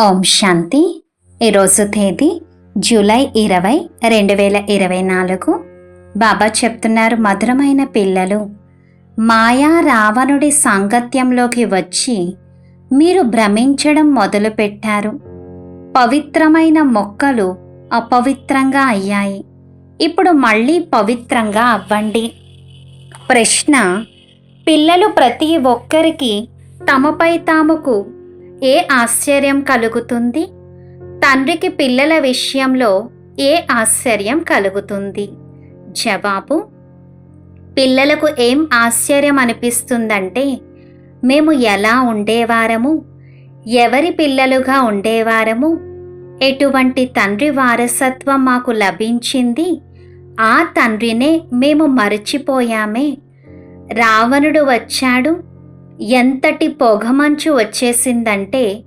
ఓం శాంతి. ఈరోజు తేదీ జూలై ఇరవై రెండు వేల ఇరవై నాలుగు. బాబా చెప్తున్నారు మధురమైన పిల్లలు మాయా రావణుడి సాంగత్యంలోకి వచ్చి మీరు భ్రమించడం మొదలుపెట్టారు. పవిత్రమైన మొక్కలు అపవిత్రంగా అయ్యాయి. ఇప్పుడు మళ్ళీ పవిత్రంగా అవ్వండి. ప్రశ్న పిల్లలు ప్రతి ఒక్కరికి తమపై తాముకు ఏ ఆశ్చర్యం కలుగుతుంది? తండ్రికి పిల్లల విషయంలో ఏ ఆశ్చర్యం కలుగుతుంది? జవాబు పిల్లలకు ఏం ఆశ్చర్యం అనిపిస్తుందంటే మేము ఎలా ఉండేవారము? ఎవరి పిల్లలుగా ఉండేవారము? ఎటువంటి తండ్రి వారసత్వం మాకు లభించింది? ఆ తండ్రినే మేము మరచిపోయామే. రావణుడు వచ్చాడు. ఎంతటి పొగమంచు వచ్చేసిందంటే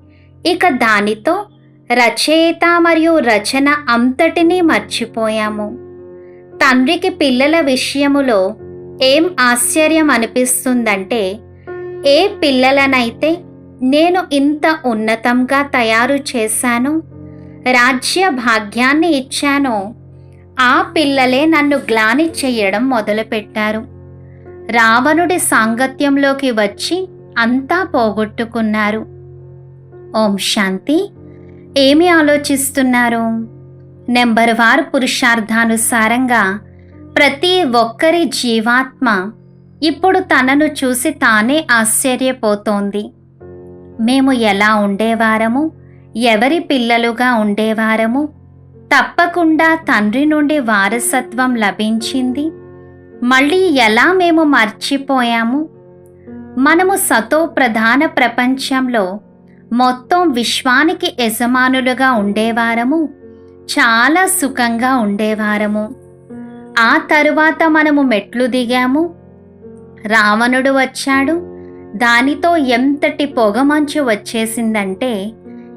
ఇక దానితో రచయిత మరియు రచన అంతటినీ మర్చిపోయాము. తండ్రికి పిల్లల విషయములో ఏం ఆశ్చర్యం అనిపిస్తుందంటే ఏ పిల్లలనైతే నేను ఇంత ఉన్నతంగా తయారు చేశాను రాజ్య భాగ్యాన్ని ఇచ్చానో ఆ పిల్లలే నన్ను గ్లాని చేయడం మొదలుపెట్టారు. రావణుడి సాంగత్యంలోకి వచ్చి అంతా పోగొట్టుకున్నారు. ఓం శాంతి. ఏమి ఆలోచిస్తున్నారు? నెంబర్ వారు పురుషార్థానుసారంగా ప్రతి ఒక్కరి జీవాత్మ ఇప్పుడు తనను చూసి తానే ఆశ్చర్యపోతోంది. మేము ఎలా ఉండేవారము? ఎవరి పిల్లలుగా ఉండేవారము? తప్పకుండా తండ్రి నుండి వారసత్వం లభించింది. మళ్ళీ ఎలా మేము మర్చిపోయాము? మనము సతో ప్రధాన ప్రపంచంలో మొత్తం విశ్వానికి యజమానులుగా ఉండేవారము చాలా సుఖంగా ఉండేవారము. ఆ తరువాత మనము మెట్లు దిగాము. రావణుడు వచ్చాడు. దానితో ఎంతటి పొగమంచు వచ్చేసిందంటే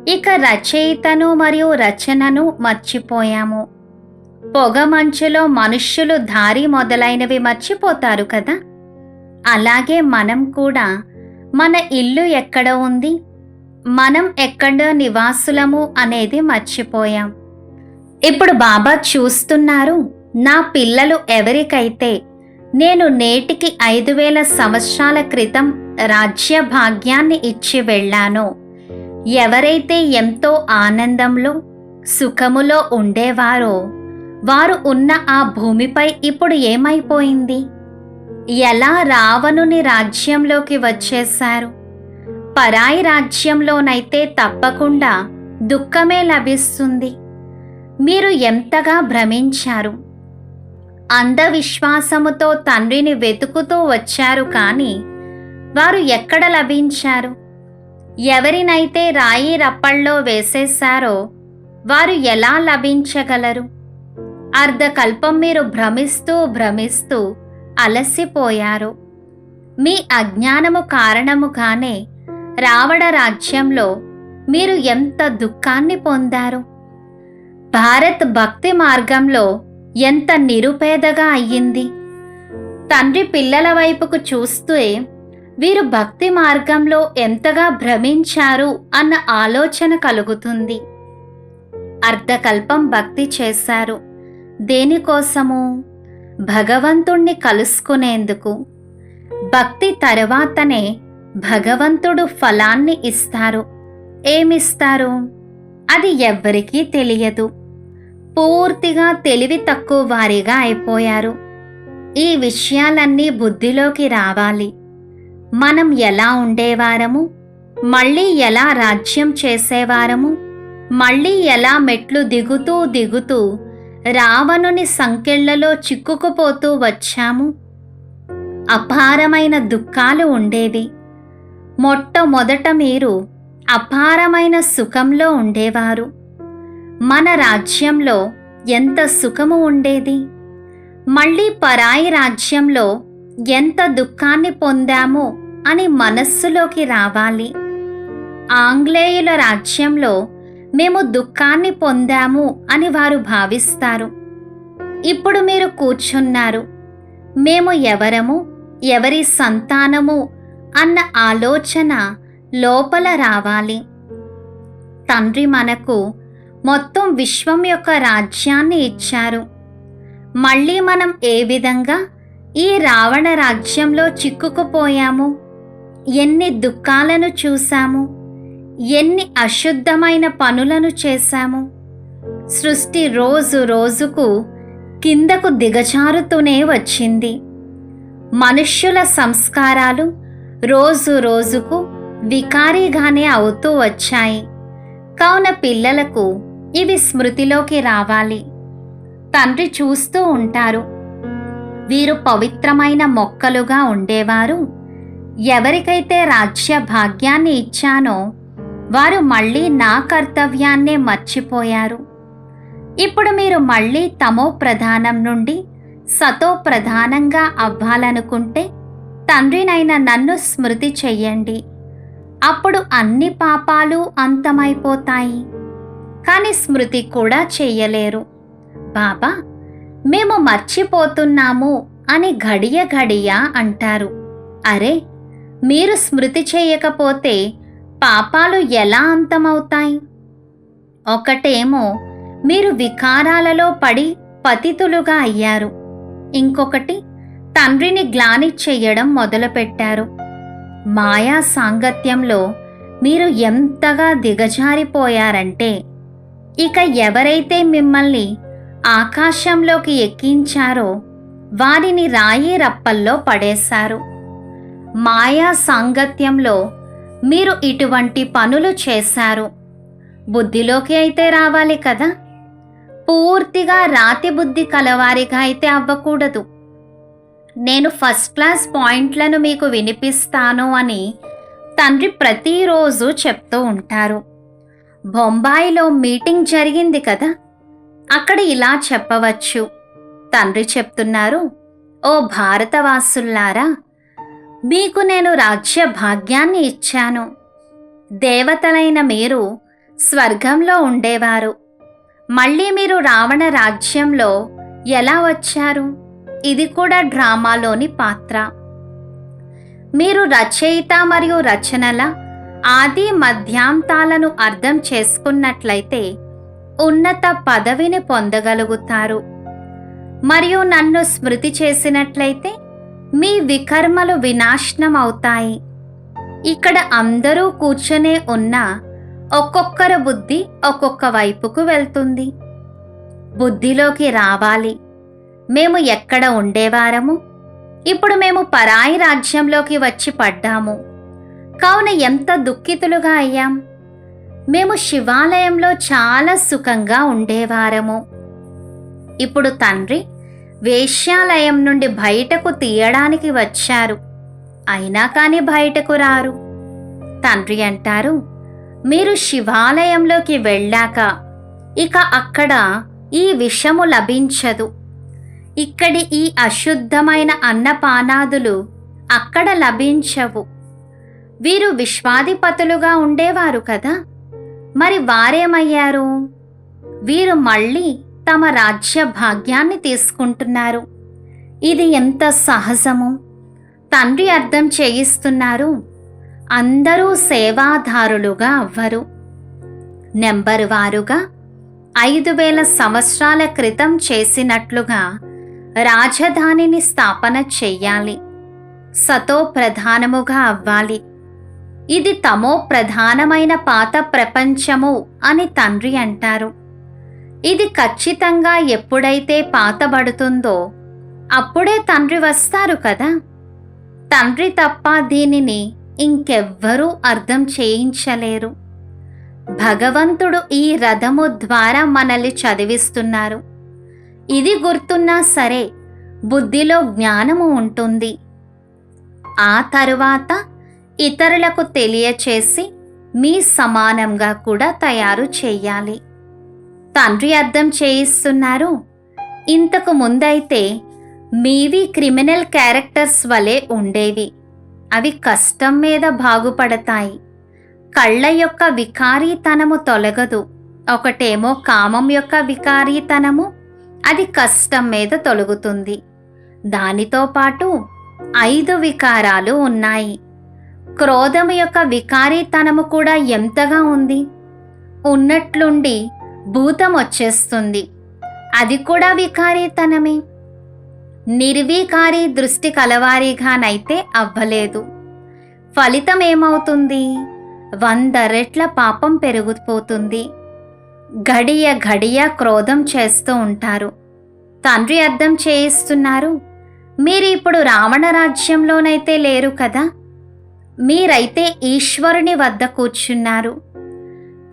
ఇక రచయితను మరియు రచనను మర్చిపోయాము. పొగ మంచులో మనుష్యులు దారి మొదలైనవి మర్చిపోతారు కదా? అలాగే మనం కూడా. మన ఇల్లు ఎక్కడ ఉంది? మనం ఎక్కడ నివాసులము అనేది మర్చిపోయాం. ఇప్పుడు బాబా చూస్తున్నారు నా పిల్లలు ఎవరికైతే నేను నేటికి ఐదు వేల సంవత్సరాల క్రితం రాజ్య భాగ్యాన్ని ఇచ్చి వెళ్ళానో ఎవరైతే ఎంతో ఆనందంలో సుఖములో ఉండేవారో వారు ఉన్న ఆ భూమిపై ఇప్పుడు ఏమైపోయింది? ఎలా రావణుని రాజ్యంలోకి వచ్చేశారు? పరాయి రాజ్యంలోనైతే తప్పకుండా దుఃఖమే లభిస్తుంది. మీరు ఎంతగా భ్రమించారు? అంధవిశ్వాసముతో తండ్రిని వెతుకుతూ వచ్చారు కానీ వారు ఎక్కడ లభించారు? ఎవరినైతే రాయి రప్పల్లో వేసేశారో వారు ఎలా లభించగలరు? అర్ధకల్పం మీరు భ్రమిస్తూ భ్రమిస్తూ అలసిపోయారు. మీ అజ్ఞానము కారణముగానే రావణ రాజ్యంలో మీరు ఎంత దుఃఖాన్ని పొందారు? భారత్ భక్తి మార్గంలో ఎంత నిరుపేదగా అయ్యింది? తండ్రి పిల్లల వైపుకు చూస్తే వీరు భక్తి మార్గంలో ఎంతగా భ్రమించారు అన్న ఆలోచన కలుగుతుంది. అర్ధకల్పం భక్తి చేశారు. దేనికోసము? భగవంతుణ్ణి కలుసుకునేందుకు. భక్తి తర్వాతనే భగవంతుడు ఫలాన్ని ఇస్తారు. ఏమిస్తారు? అది ఎవ్వరికీ తెలియదు. పూర్తిగా తెలివి తక్కువ వారిగా అయిపోయారు. ఈ విషయాలన్నీ బుద్ధిలోకి రావాలి. మనం ఎలా ఉండేవారము? మళ్ళీ ఎలా రాజ్యం చేసేవారము? మళ్ళీ ఎలా మెట్లు దిగుతూ దిగుతూ రావణుని సంకెళ్ళలో చిక్కుకుపోతూ వచ్చాము. అపారమైన దుఃఖాలు ఉండేవి. మొట్టమొదట మీరు అపారమైన సుఖంలో ఉండేవారు. మన రాజ్యంలో ఎంత సుఖము ఉండేది? మళ్ళీ పరాయి రాజ్యంలో ఎంత దుఃఖాన్ని పొందాము అని మనస్సులోకి రావాలి. ఆంగ్లేయుల రాజ్యంలో మేము దుఃఖాన్ని పొందాము అని వారు భావిస్తారు. ఇప్పుడు మీరు కూర్చున్నారు. మేము ఎవరము ఎవరి సంతానము అన్న ఆలోచన లోపల రావాలి. తండ్రి మనకు మొత్తం విశ్వం యొక్క రాజ్యాన్ని ఇచ్చారు. మళ్ళీ మనం ఏ విధంగా ఈ రావణ రాజ్యంలో చిక్కుకుపోయాము? ఎన్ని దుఃఖాలను చూశాము? ఎన్ని అశుద్ధమైన పనులను చేశాము. సృష్టి రోజు రోజుకు కిందకు దిగజారుతూనే వచ్చింది. మనుష్యుల సంస్కారాలు రోజు రోజుకు వికారీగానే అవుతూ వచ్చాయి. కావున పిల్లలకు ఇవి స్మృతిలోకి రావాలి. తండ్రి చూస్తూ ఉంటారు. వీరు పవిత్రమైన మొక్కలుగా ఉండేవారు. ఎవరికైతే రాజ్య భాగ్యాన్ని ఇచ్చానో వారు మళ్ళీ నా కర్తవ్యాన్నే మర్చిపోయారు. ఇప్పుడు మీరు మళ్ళీ తమో ప్రధానం నుండి సతో ప్రధానంగా అవ్వాలనుకుంటే తండ్రినైన నన్ను స్మృతి చెయ్యండి. అప్పుడు అన్ని పాపాలు అంతమైపోతాయి. కానీ స్మృతి కూడా చెయ్యలేరు. బాబా మేము మర్చిపోతున్నాము అని ఘడియ ఘడియ అంటారు. అరే మీరు స్మృతి చేయకపోతే పాపాలు ఎలా అంతమవుతాయి? ఒకటేమో మీరు వికారాలలో పడి పతితులుగా అయ్యారు. ఇంకొకటి తండ్రిని గ్లాని చెయ్యడం మొదలుపెట్టారు. మాయా సాంగత్యంలో మీరు ఎంతగా దిగజారిపోయారంటే ఇక ఎవరైతే మిమ్మల్ని ఆకాశంలోకి ఎక్కించారో వారిని రాయి రప్పల్లో పడేశారు. మాయా సాంగత్యంలో మీరు ఇటువంటి పనులు చేశారు. బుద్ధిలోకి అయితే రావాలి కదా? పూర్తిగా రాతి బుద్ధి కలవారిగా అయితే అవ్వకూడదు. నేను ఫస్ట్ క్లాస్ పాయింట్లను మీకు వినిపిస్తాను అని తండ్రి ప్రతిరోజు చెప్తూ ఉంటారు. బొంబాయిలో మీటింగ్ జరిగింది కదా? అక్కడ ఇలా చెప్పవచ్చు. తండ్రి చెప్తున్నారు ఓ భారతవాసుల్లారా మీకు నేను రాజ్య భాగ్యాన్ని ఇచ్చాను. దేవతలైన మీరు స్వర్గంలో ఉండేవారు. మళ్ళీ మీరు రావణ రాజ్యంలో ఎలా వచ్చారు? ఇది కూడా డ్రామాలోని పాత్ర. మీరు రచయిత మరియు రచనల ఆది మధ్యాంతాలను అర్థం చేసుకున్నట్లయితే ఉన్నత పదవిని పొందగలుగుతారు. మరియు నన్ను స్మృతి చేసినట్లయితే మీ వికర్మలు వినాశనం అవుతాయి ఇక్కడ అందరూ కూర్చొనే ఉన్న ఒక్కొక్కరు బుద్ధి ఒక్కొక్క వైపుకు వెళ్తుంది. బుద్ధిలోకి రావాలి. మేము ఎక్కడ ఉండేవారము? ఇప్పుడు మేము పరాయి రాజ్యంలోకి వచ్చి పడ్డాము. కావున ఎంత దుఃఖితులుగా అయ్యాం. మేము శివాలయంలో చాలా సుఖంగా ఉండేవారము. ఇప్పుడు తండ్రి వేశ్యాలయం నుండి బయటకు తీయడానికి వచ్చారు. అయినా కానీ బయటకు రారు. తండ్రి అంటారు మీరు శివాలయంలోకి వెళ్ళాక ఇక అక్కడ ఈ విషము లభించదు. ఇక్కడి ఈ అశుద్ధమైన అన్నపానాదులు అక్కడ లభించవు. వీరు విశ్వాధిపతులుగా ఉండేవారు కదా. మరి వారేమయ్యారు? వీరు మళ్ళీ తమ రాజ్య భాగ్యాన్ని తీసుకుంటున్నారు. ఇది ఎంత సహజము? తండ్రి అర్థం చేయిస్తున్నారు. అందరూ సేవాదారులుగా అవ్వరు. నెంబర్ వారుగా ఐదు వేల సంవత్సరాల క్రితం చేసినట్లుగా రాజధానిని స్థాపన చెయ్యాలి. సతో ప్రధానముగా అవ్వాలి. ఇది తమో ప్రధానమైన పాత ప్రపంచము అని తండ్రి అంటారు. ఇది ఖచ్చితంగా ఎప్పుడైతే పాతబడుతుందో అప్పుడే తండ్రి వస్తారు కదా. తండ్రి తప్ప దీనిని ఇంకెవ్వరూ అర్థం చేయించలేరు. భగవంతుడు ఈ రథము ద్వారా మనల్ని చదివిస్తున్నారు. ఇది గుర్తున్నా సరే బుద్ధిలో జ్ఞానము ఉంటుంది. ఆ తరువాత ఇతరులకు తెలియచేసి మీ సమానంగా కూడా తయారు చేయాలి. తండ్రి అర్థం చేయిస్తున్నారు. ఇంతకు ముందైతే మీవి క్రిమినల్ క్యారెక్టర్స్ వలె ఉండేవి. అవి కష్టం మీద బాగుపడతాయి. కళ్ళ యొక్క వికారీతనము తొలగదు. ఒకటేమో కామం యొక్క వికారీతనము. అది కష్టం మీద తొలగుతుంది. దానితో పాటు ఐదు వికారాలు ఉన్నాయి. క్రోధము యొక్క వికారీతనము కూడా ఎంతగా ఉంది? ఉన్నట్లుండి భూతం వచ్చేస్తుంది అది కూడా వికారీతనమే. నిర్వీకారి దృష్టి కలవారీగానైతే అవ్వలేదు. ఫలితం ఏమవుతుంది వంద రెట్ల పాపం పెరిగిపోతుంది గడియ గడియ క్రోధం చేస్తూ ఉంటారు. తండ్రి అర్థం చేయిస్తున్నారు. మీరు ఇప్పుడు రావణ రాజ్యంలోనైతే లేరు కదా? మీరైతే ఈశ్వరుని వద్ద కూర్చున్నారు.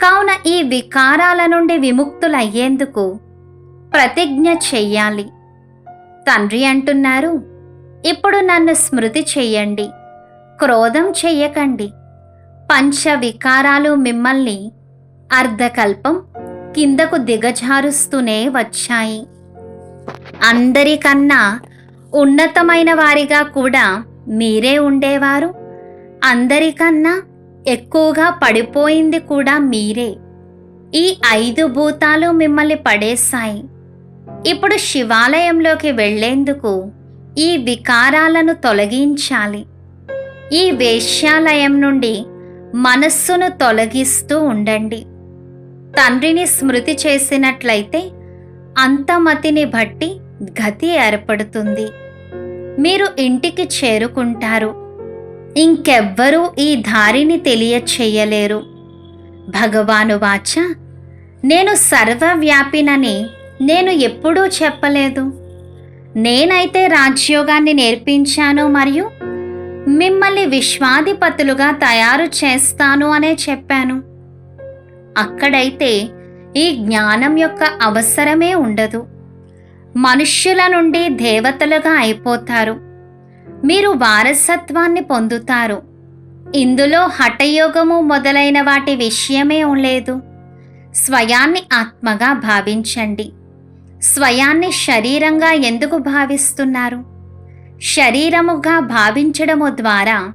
కావున ఈ వికారాల నుండి విముక్తులయ్యేందుకు ప్రతిజ్ఞ చెయ్యాలి. తండ్రి అంటున్నారు ఇప్పుడు నన్ను స్మృతి చెయ్యండి క్రోధం చెయ్యకండి. పంచ వికారాలు మిమ్మల్ని అర్ధకల్పం కిందకు దిగజారుస్తూనే వచ్చాయి. అందరికన్నా ఉన్నతమైన వారిగా కూడా మీరే ఉండేవారు. అందరికన్నా ఎక్కువగా పడిపోయింది కూడా మీరే. ఈ ఐదు భూతాలు మిమ్మల్ని పడేశాయి. ఇప్పుడు శివాలయంలోకి వెళ్ళేందుకు ఈ వికారాలను తొలగించాలి. ఈ వేశ్యాలయం నుండి మనస్సును తొలగిస్తూ ఉండండి. తండ్రిని స్మృతి చేసినట్లయితే అంతమతిని బట్టి గతి ఏర్పడుతుంది. మీరు ఇంటికి చేరుకుంటారు. ఇంకెవ్వరూ ఈ దారిని తెలియచేయలేరు. భగవాను వాచ నేను సర్వవ్యాపినని నేను ఎప్పుడూ చెప్పలేదు. నేనైతే రాజ్యోగాన్ని నేర్పించాను మరియు మిమ్మల్ని విశ్వాధిపతులుగా తయారు చేస్తాను అనే చెప్పాను. అక్కడైతే ఈ జ్ఞానం యొక్క అవసరమే ఉండదు. మనుష్యుల నుండి దేవతలుగా అయిపోతారు. మీరు వారసత్వాన్ని పొందుతారు. ఇందులో హఠయోగము మొదలైన వాటి విషయమే లేదు స్వయాన్ని ఆత్మగా భావించండి. స్వయాన్ని శరీరంగా ఎందుకు భావిస్తున్నారు? శరీరముగా భావించడము ద్వారా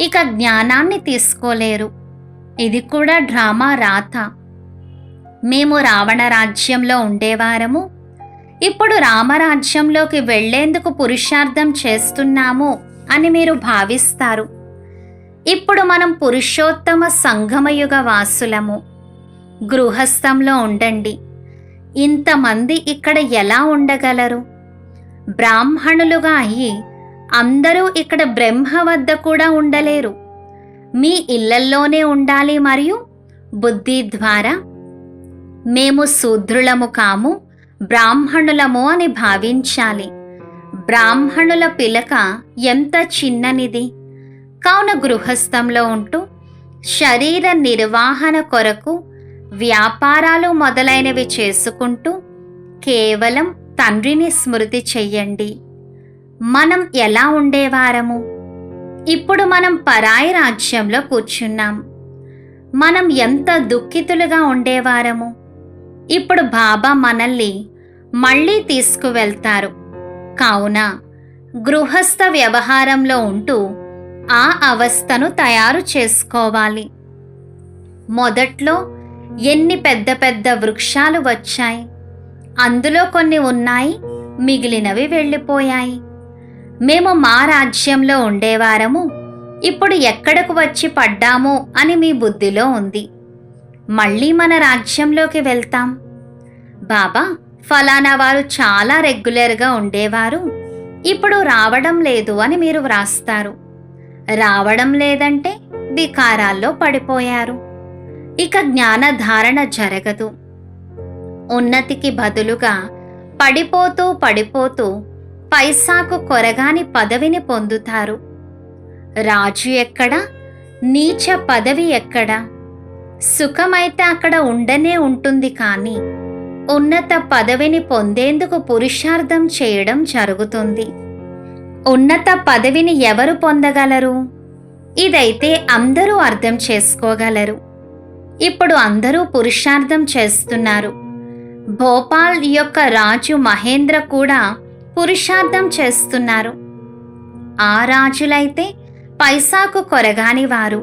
ఇక జ్ఞానాన్ని తీసుకోలేరు. ఇది కూడా డ్రామా రాత. మేము రావణ రాజ్యంలో ఉండేవారము ఇప్పుడు రామరాజ్యంలోకి వెళ్ళేందుకు పురుషార్థం చేస్తున్నాము అని మీరు భావిస్తారు. ఇప్పుడు మనం పురుషోత్తమ సంగమయుగ వాసులము. గృహస్థంలో ఉండండి. ఇంతమంది ఇక్కడ ఎలా ఉండగలరు? బ్రాహ్మణులుగా అయ్యి అందరూ ఇక్కడ బ్రహ్మ వద్ద కూడా ఉండలేరు. మీ ఇళ్ళల్లోనే ఉండాలి మరియు బుద్ధి ద్వారా మేము శూద్రులము కాము. బ్రాహ్మణులము అని భావించాలి. బ్రాహ్మణుల పిలక ఎంత చిన్ననిది. కావున గృహస్థంలో ఉంటూ శరీర నిర్వహణ కొరకు వ్యాపారాలు మొదలైనవి చేసుకుంటూ కేవలం తండ్రిని స్మృతి చెయ్యండి. మనం ఎలా ఉండేవారము? ఇప్పుడు మనం పరాయి రాజ్యంలో కూర్చున్నాం. మనం ఎంత దుఃఖితులుగా ఉండేవారము? ఇప్పుడు బాబా మనల్ని మళ్ళీ తీసుకువెళ్తారు. కావున గృహస్థ వ్యవహారంలో ఉంటూ ఆ అవస్థను తయారు చేసుకోవాలి. మొదట్లో ఎన్ని పెద్ద పెద్ద వృక్షాలు వచ్చాయి అందులో కొన్ని ఉన్నాయి మిగిలినవి వెళ్ళిపోయాయి. మేము మా రాజ్యంలో ఉండేవారము ఇప్పుడు ఎక్కడకు వచ్చి పడ్డాము అని మీ బుద్ధిలో ఉంది. మళ్ళీ మన రాజ్యంలోకి వెళ్తాం. బాబా ఫలానా వారు చాలా రెగ్యులర్గా ఉండేవారు. ఇప్పుడు రావడం లేదు అని మీరు వ్రాస్తారు. రావడం లేదంటే వికారాల్లో పడిపోయారు. ఇక జ్ఞానధారణ జరగదు. ఉన్నతికి బదులుగా పడిపోతూ పడిపోతూ పైసాకు కొరగాని పదవిని పొందుతారు. రాజు ఎక్కడ? నీచ పదవి ఎక్కడ? సుఖమైతే అక్కడ ఉండనే ఉంటుంది కానీ ఉన్నత పదవిని పొందేందుకు పురుషార్థం చేయడం జరుగుతుంది. ఉన్నత పదవిని ఎవరు పొందగలరు? ఇదైతే అందరూ అర్థం చేసుకోగలరు. ఇప్పుడు అందరూ పురుషార్థం చేస్తున్నారు. భోపాల్ యొక్క రాజు మహేంద్ర కూడా పురుషార్థం చేస్తున్నారు. ఆ రాజులైతే పైసాకు కొరగాని వారు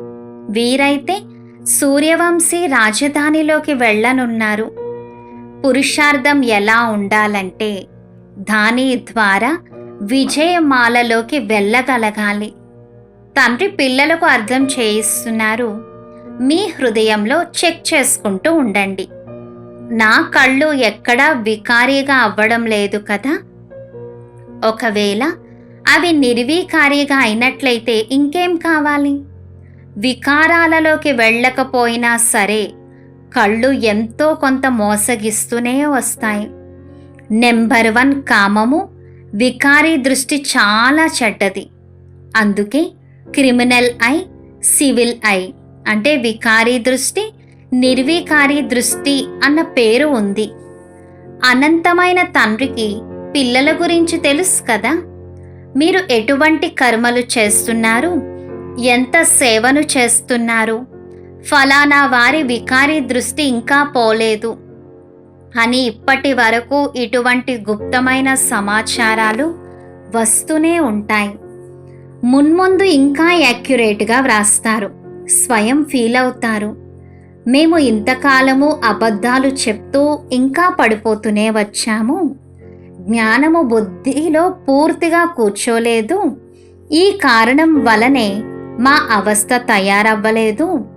వీరైతే సూర్యవంశీ రాజధానిలోకి వెళ్ళనున్నారు. పురుషార్థం ఎలా ఉండాలంటే దాని ద్వారా విజయమాలలోకి వెళ్ళగలగాలి. తండ్రి పిల్లలకు అర్థం చేయిస్తున్నారు. మీ హృదయంలో చెక్ చేసుకుంటూ ఉండండి. నా కళ్ళు ఎక్కడా వికారీగా అవ్వడం లేదు కదా? ఒకవేళ అవి నిర్వీకారిగా అయినట్లయితే ఇంకేం కావాలి? వికారాలలోకి వెళ్ళకపోయినా సరే కళ్ళు ఎంతో కొంత మోసగిస్తూనే వస్తాయి. నెంబర్ వన్ కామము వికారీ దృష్టి చాలా చెడ్డది. అందుకే క్రిమినల్ ఐ సివిల్ ఐ అంటే వికారీ దృష్టి నిర్వికారి దృష్టి అన్న పేరు ఉంది. అనంతమైన తండ్రికి పిల్లల గురించి తెలుసు కదా? మీరు ఎటువంటి కర్మలు చేస్తున్నారు? ఎంత సేవను చేస్తున్నారు? ఫలానా వారి వికారి దృష్టి ఇంకా పోలేదు. అని ఇప్పటి వరకు ఇటువంటి గుప్తమైన సమాచారాలు వస్తూనే ఉంటాయి. మున్ముందు ఇంకా యాక్యురేట్గా వ్రాస్తారు. స్వయం ఫీల్ అవుతారు. మేము ఇంతకాలము అబద్ధాలు చెప్తూ ఇంకా పడిపోతూనే వచ్చాము. జ్ఞానము బుద్ధిలో పూర్తిగా కూర్చోలేదు. ఈ కారణం వలనే మా అవస్థ తయారవ్వలేదు.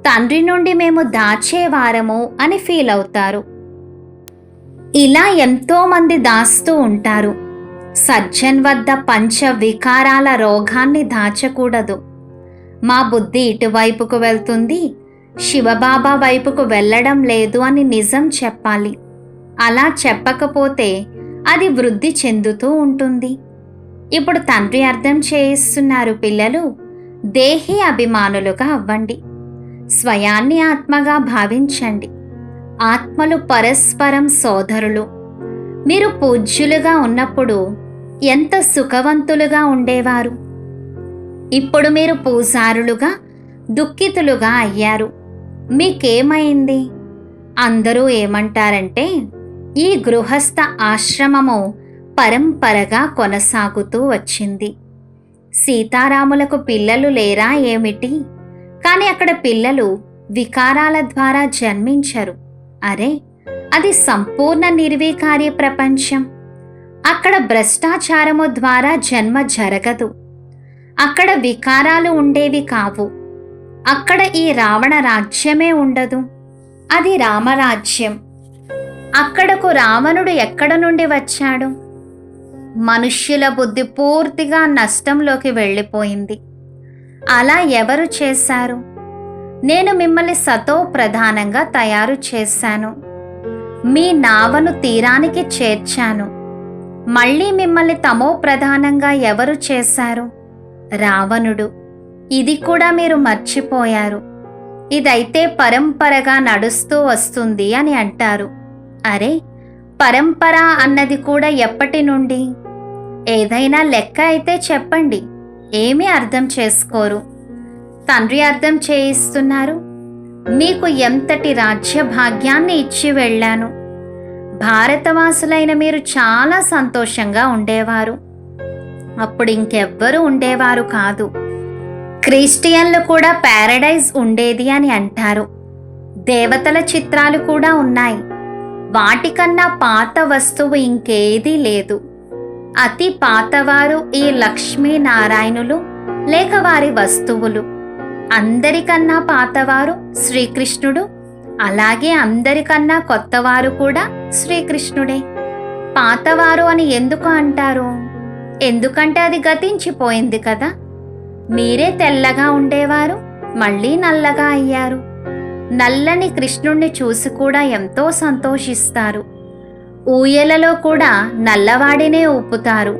తండ్రి నుండి మేము దాచేవారము అని ఫీల్ అవుతారు. ఇలా ఎంతో మంది దాస్తూ ఉంటారు. సజ్జన్ వద్ద పంచ వికారాల రోగాన్ని దాచకూడదు. మా బుద్ధి ఇటువైపుకు వెళ్తుంది శివబాబా వైపుకు వెళ్ళడం లేదు అని నిజం చెప్పాలి. అలా చెప్పకపోతే అది వృద్ధి చెందుతూ ఉంటుంది. ఇప్పుడు తండ్రి అర్థం చేయిస్తున్నారు పిల్లలు దేహి అభిమానులుగా అవ్వండి. స్వయాన్ని ఆత్మగా భావించండి. ఆత్మలు పరస్పరం సోదరులు. మీరు పూజ్యులుగా ఉన్నప్పుడు ఎంత సుఖవంతులుగా ఉండేవారు? ఇప్పుడు మీరు పూజారులుగా దుఃఖితులుగా అయ్యారు. మీకేమైంది? అందరూ ఏమంటారంటే ఈ గృహస్థ ఆశ్రమము పరంపరగా కొనసాగుతూ వచ్చింది. సీతారాములకు పిల్లలు లేరా ఏమిటి? కానీ అక్కడ పిల్లలు వికారాల ద్వారా జన్మించరు. అరే అది సంపూర్ణ నిర్వీకార్య ప్రపంచం. అక్కడ భ్రష్టాచారము ద్వారా జన్మ జరగదు. అక్కడ వికారాలు ఉండేవి కావు. అక్కడ ఈ రావణ రాజ్యమే ఉండదు. అది రామరాజ్యం. అక్కడకు రావణుడు ఎక్కడ నుండి వచ్చాడు? మనుష్యుల బుద్ధి పూర్తిగా నష్టంలోకి వెళ్ళిపోయింది. అలా ఎవరు చేశారు? నేను మిమ్మల్ని సతో ప్రధానంగా తయారు చేశాను. మీ నావను తీరానికి చేర్చాను. మళ్ళీ మిమ్మల్ని తమో ప్రధానంగా ఎవరు చేశారు? రావణుడు. ఇది కూడా మీరు మర్చిపోయారు. ఇదైతే పరంపరగా నడుస్తూ వస్తుంది అని అంటారు. అరే పరంపర అన్నది కూడా ఎప్పటి నుండి? ఏదైనా లెక్క అయితే చెప్పండి. ఏమీ అర్థం చేసుకోరు. తండ్రి అర్థం చేయిస్తున్నారు. మీకు ఎంతటి రాజ్య భాగ్యాన్ని ఇచ్చి వెళ్ళాను. భారతవాసులైన మీరు చాలా సంతోషంగా ఉండేవారు. అప్పుడు ఇంకెవ్వరూ ఉండేవారు కాదు. క్రిస్టియన్లు కూడా ప్యారడైజ్ ఉండేది అని అంటారు. దేవతల చిత్రాలు కూడా ఉన్నాయి. వాటికన్నా పాత వస్తువు ఇంకేదీ లేదు. అతి పాతవారు ఈ లక్ష్మీనారాయణులు లేక వారి వస్తువులు. అందరికన్నా పాతవారు శ్రీకృష్ణుడు అలాగే అందరికన్నా కొత్తవారు కూడా శ్రీకృష్ణుడే. పాతవారు అని ఎందుకు అంటారు? ఎందుకంటే అది గతించిపోయింది కదా. మీరే తెల్లగా ఉండేవారు మళ్ళీ నల్లగా అయ్యారు. నల్లని కృష్ణుణ్ణి చూసి కూడా ఎంతో సంతోషిస్తారు. ఊయలలో కూడా నల్లవాడినే ఊపుతారు.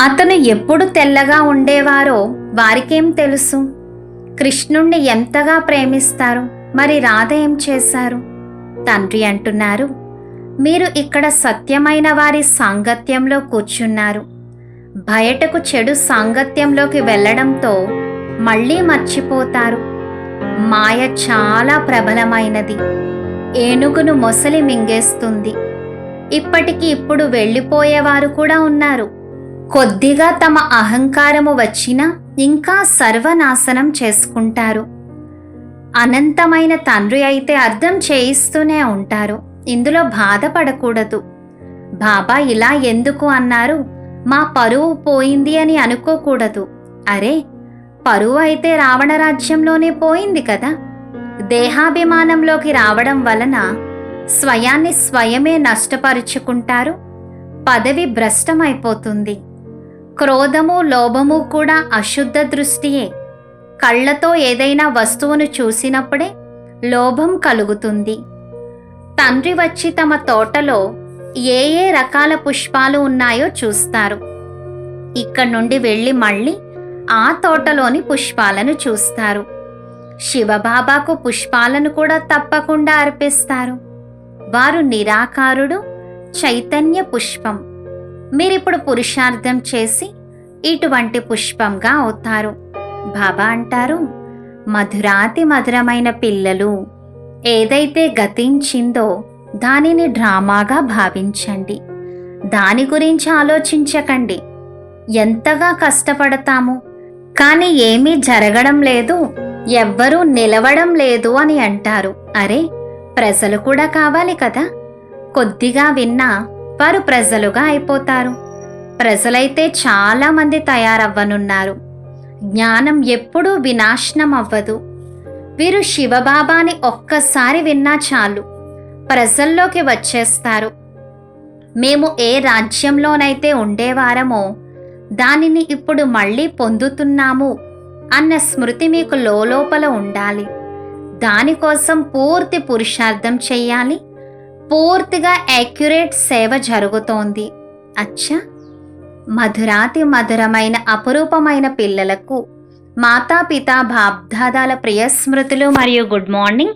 అతను ఎప్పుడు తెల్లగా ఉండేవారో వారికేం తెలుసు? కృష్ణుణ్ణి ఎంతగా ప్రేమిస్తారు? మరి రాధ ఏం చేశారు? తండ్రి అంటున్నారు మీరు ఇక్కడ సత్యమైన వారి సాంగత్యంలో కూర్చున్నారు. బయటకు చెడు సాంగత్యంలోకి వెళ్ళడంతో మళ్ళీ మర్చిపోతారు. మాయ చాలా ప్రబలమైనది. ఏనుగును మొసలి మింగేస్తుంది. ఇప్పటికి ఇప్పుడు వెళ్ళిపోయేవారు కూడా ఉన్నారు. కొద్దిగా తమ అహంకారము వచ్చినా ఇంకా సర్వనాశనం చేసుకుంటారు. అనంతమైన తండ్రి అయితే అర్థం చేయిస్తూనే ఉంటారు. ఇందులో బాధపడకూడదు. బాబా ఇలా ఎందుకు అన్నారు? మా పరువు పోయింది అని అనుకోకూడదు. అరే పరువు అయితే రావణ రాజ్యంలోనే పోయింది కదా. దేహాభిమానంలోకి రావడం వలన స్వయాన్ని స్వయమే నష్టపరుచుకుంటారు. పదవి భ్రష్టమైపోతుంది. క్రోధము లోభము కూడా అశుద్ధ దృష్టియే. కళ్ళతో ఏదైనా వస్తువును చూసినప్పుడే లోభం కలుగుతుంది. తండ్రి వచ్చి తమ తోటలో ఏ ఏ రకాల పుష్పాలు ఉన్నాయో చూస్తారు. ఇక్కడ నుండి వెళ్ళి మళ్ళీ ఆ తోటలోని పుష్పాలను చూస్తారు. శివబాబాకు పుష్పాలను కూడా తప్పకుండా అర్పిస్తారు. వారు నిరాకారుడు చైతన్య పుష్పం. మీరిప్పుడు పురుషార్థం చేసి ఇటువంటి పుష్పంగా అవుతారు. బాబా అంటారు మధురాతి మధురమైన పిల్లలు ఏదైతే గతించిందో దానిని డ్రామాగా భావించండి. దాని గురించి ఆలోచించకండి. ఎంతగా కష్టపడతాము? కానీ ఏమీ జరగడం లేదు ఎవ్వరూ నిలవడం లేదు అని అంటారు. అరే ప్రజలు కూడా కావాలి కదా. కొద్దిగా విన్నా వారు ప్రజలుగా అయిపోతారు. ప్రజలైతే చాలా మంది తయారవ్వనున్నారు. జ్ఞానం ఎప్పుడూ వినాశనం అవ్వదు వీరు శివబాబాని ఒక్కసారి విన్నా చాలు. ప్రజల్లోకి వచ్చేస్తారు. మేము ఏ రాజ్యంలోనైతే ఉండేవారమో దానిని ఇప్పుడు మళ్ళీ పొందుతున్నాము అన్న స్మృతి మీకు లోపల ఉండాలి. దానికోసం పూర్తి పురుషార్థం చెయ్యాలి పూర్తిగా యాక్యురేట్ సేవ జరుగుతోంది. అచ్చా! మధురాతి మధురమైన అపురూపమైన పిల్లలకు మాతాపిత బాబ్దాదాల ప్రియ స్మృతులు మరియు గుడ్ మార్నింగ్.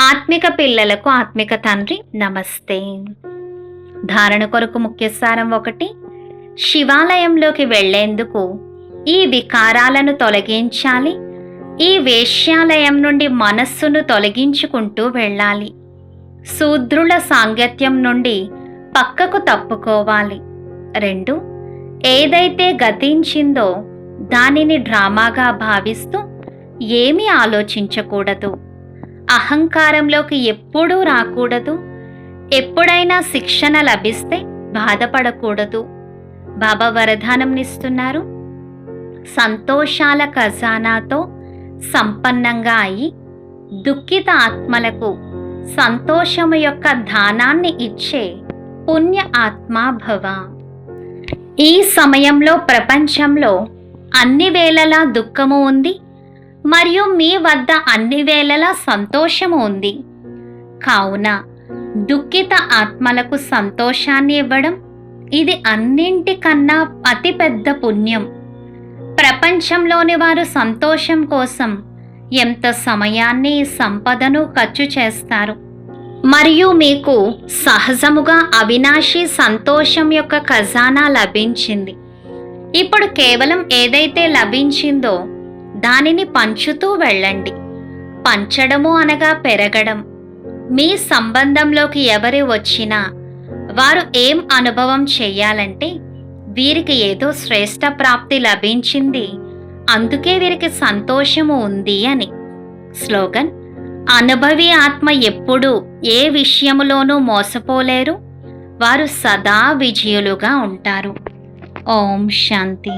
ఆత్మిక పిల్లలకు ఆత్మిక తండ్రి నమస్తే. ధారణ కొరకు ముఖ్య సారం ఒకటి శివాలయంలోకి వెళ్ళేందుకు ఈ వికారాలను తొలగించాలి. ఈ వేశ్యాలయం నుండి మనస్సును తొలగించుకుంటూ వెళ్ళాలి. శూద్రుల సాంగత్యం నుండి పక్కకు తప్పుకోవాలి. రెండు ఏదైతే గతించిందో దానిని డ్రామాగా భావిస్తూ ఏమీ ఆలోచించకూడదు. అహంకారంలోకి ఎప్పుడూ రాకూడదు. ఎప్పుడైనా శిక్షణ లభిస్తే బాధపడకూడదు. బాబా వరదానంనిస్తున్నారు. సంతోషాల ఖజానాతో సంపన్నంగా అయి దుఃఖిత ఆత్మలకు సంతోషము యొక్క దానాన్ని ఇచ్చే పుణ్య ఆత్మాభవ ఈ సమయంలో ప్రపంచంలో అన్ని వేళలా దుఃఖము ఉంది మరియు మీ వద్ద అన్ని వేళలా సంతోషము ఉంది. కావున దుఃఖిత ఆత్మలకు సంతోషాన్ని ఇవ్వడం ఇది అన్నింటికన్నా అతిపెద్ద పుణ్యం. ప్రపంచంలోని వారు సంతోషం కోసం ఎంత సమయాన్ని సంపదను ఖర్చు చేస్తారు. మరియు మీకు సహజముగా అవినాశి సంతోషం యొక్క ఖజానా లభించింది. ఇప్పుడు కేవలం ఏదైతే లభించిందో దానిని పంచుతూ వెళ్ళండి. పంచడము అనగా పెరగడం. మీ సంబంధంలోకి ఎవరు వచ్చినా వారు ఏం అనుభవం చెయ్యాలంటే వీరికి ఏదో శ్రేష్ట ప్రాప్తి లభించింది. అందుకే వీరికి సంతోషము ఉంది అని. స్లోగన్ అనుభవి ఆత్మ ఎప్పుడూ ఏ విషయములోనూ మోసపోలేరు. వారు సదా విజయులుగా ఉంటారు. ఓం శాంతి.